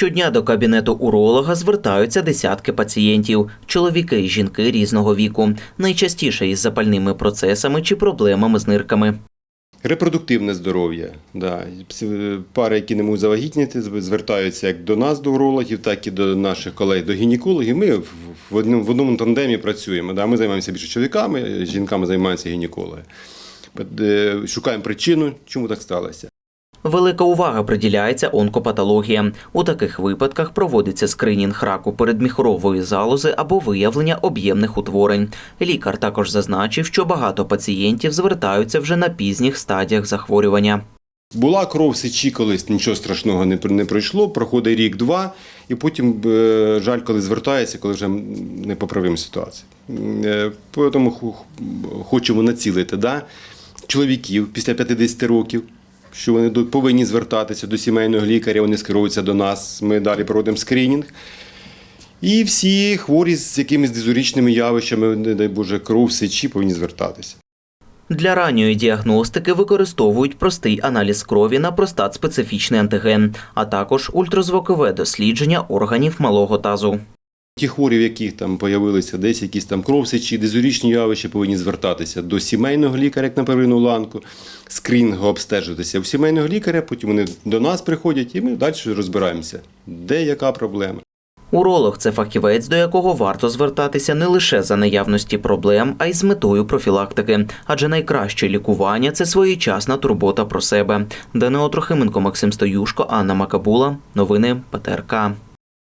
Щодня до кабінету уролога звертаються десятки пацієнтів, чоловіки і жінки різного віку, найчастіше із запальними процесами чи проблемами з нирками. Репродуктивне здоров'я. Да. Пари, які не можуть завагітніти, звертаються як до нас, до урологів, так і до наших колег, до гінекологів. Ми в- в одному, в одному тандемі працюємо. Да. Ми займаємося більше чоловіками, жінками займаються гінекологи. Е, Шукаємо причину, чому так сталося. Велика увага приділяється онкопатологіям. У таких випадках проводиться скринінг раку передміхорової залози або виявлення об'ємних утворень. Лікар також зазначив, що багато пацієнтів звертаються вже на пізніх стадіях захворювання. Була кров сечі колись, нічого страшного не, не пройшло, проходить рік-два, і потім е, жаль, коли звертається, коли вже непоправима ситуація. Е, Тому хочемо націлити да, чоловіків після 50 років, що вони повинні звертатися до сімейного лікаря, вони скеруються до нас, ми далі проводимо скринінг. І всі хворі з якимись дизурічними явищами, не дай Боже, кров сечі, повинні звертатися. Для ранньої діагностики використовують простий аналіз крові на простат-специфічний антиген, а також ультразвукове дослідження органів малого тазу. Ті хворі, в яких там появилися десь якісь там кровсичі, дезурічні явища, повинні звертатися до сімейного лікаря, як на первинну ланку, скринінго обстежуватися у сімейного лікаря, потім вони до нас приходять, і ми далі розбираємося, де яка проблема. Уролог це фахівець, до якого варто звертатися не лише за наявності проблем, а й з метою профілактики. Адже найкраще лікування це своєчасна турбота про себе. Данило Трохименко, Максим Стоюшко, Анна Макабула. Новини ПТРК.